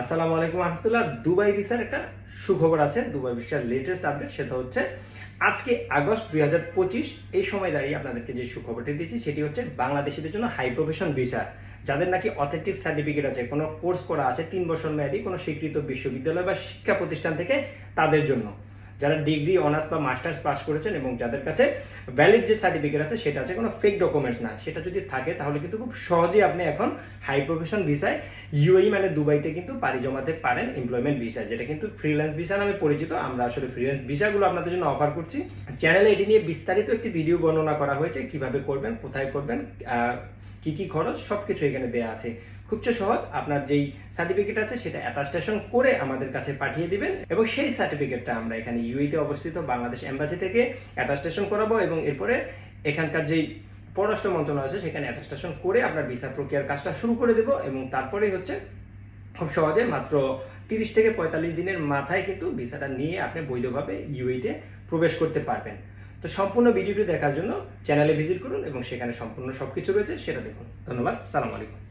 আসসালামু আলাইকুম রহমতুল্লাহ দুবাই ভিসার একটা সুখবর আছে, দুবাই ভিসার লেটেস্ট আপডেট সেটা হচ্ছে আজকে আগস্ট দুই হাজার পঁচিশ, এই সময় দাঁড়িয়ে আপনাদেরকে যে সুখবরটি দিচ্ছি সেটি হচ্ছে বাংলাদেশিদের জন্য হাই প্রফেশন ভিসা যাদের নাকি অথেন্টিক সার্টিফিকেট আছে, কোনো কোর্স করা আছে, তিন বছর মেয়াদি, কোনো স্বীকৃত বিশ্ববিদ্যালয় বা শিক্ষা প্রতিষ্ঠান থেকে তাদের জন্য। যারা ডিগ্রি অনার্স বা মাস্টার্স পাস করেছেন এবং যাদের কাছে ভ্যালিড যে সার্টিফিকেট আছে, সেটা আছে, কোনো ফেক ডকুমেন্টস না। সেটা যদি থাকে, তাহলে কিন্তু খুব সহজেই আপনি এখন হাই প্রফেশন ভিসায় ইউএই মানে দুবাইতে কিন্তু পাড়ি জমাতে পারেন এমপ্লয়মেন্ট ভিসা যেটা কিন্তু ফ্রিল্যান্স ভিসা নামে পরিচিত। আমরা আসলে ফ্রিল্যান্স ভিসাগুলো আপনাদের জন্য অফার করছি। চ্যানেলে এটি নিয়ে বিস্তারিত একটি ভিডিও বর্ণনা করা হয়েছে, কীভাবে করবেন, কোথায় করবেন কি কি খরচ সব কিছু এখানে দেওয়া আছে। খুবচেয়ে সহজ, আপনার যেই সার্টিফিকেট আছে সেটা অ্যাটাস্টেশন করে আমাদের কাছে পাঠিয়ে দিবেন এবং সেই সার্টিফিকেটটা আমরা এখানে ইউইতে অবস্থিত, বাংলাদেশ এম্বাসি থেকে অ্যাটাস্টেশন করাবো এবং এরপরে এখানকার যেই পররাষ্ট্র মন্ত্রণালয় আছে সেখানে অ্যাটাস্টেশন করে আপনার ভিসা প্রক্রিয়ার কাজটা শুরু করে দেবো এবং তারপরেই হচ্ছে খুব সহজে মাত্র তিরিশ থেকে পঁয়তাল্লিশ দিনের মাথায় কিন্তু ভিসাটা নিয়ে আপনি বৈধভাবে ইউইতে প্রবেশ করতে পারবেন। তো সম্পূর্ণ ভিডিওটি দেখার জন্য চ্যানেলে ভিজিট করুন এবং সেখানে সম্পূর্ণ সব কিছু রয়েছে সেটা দেখুন। ধন্যবাদ, সালাম আলাইকুম।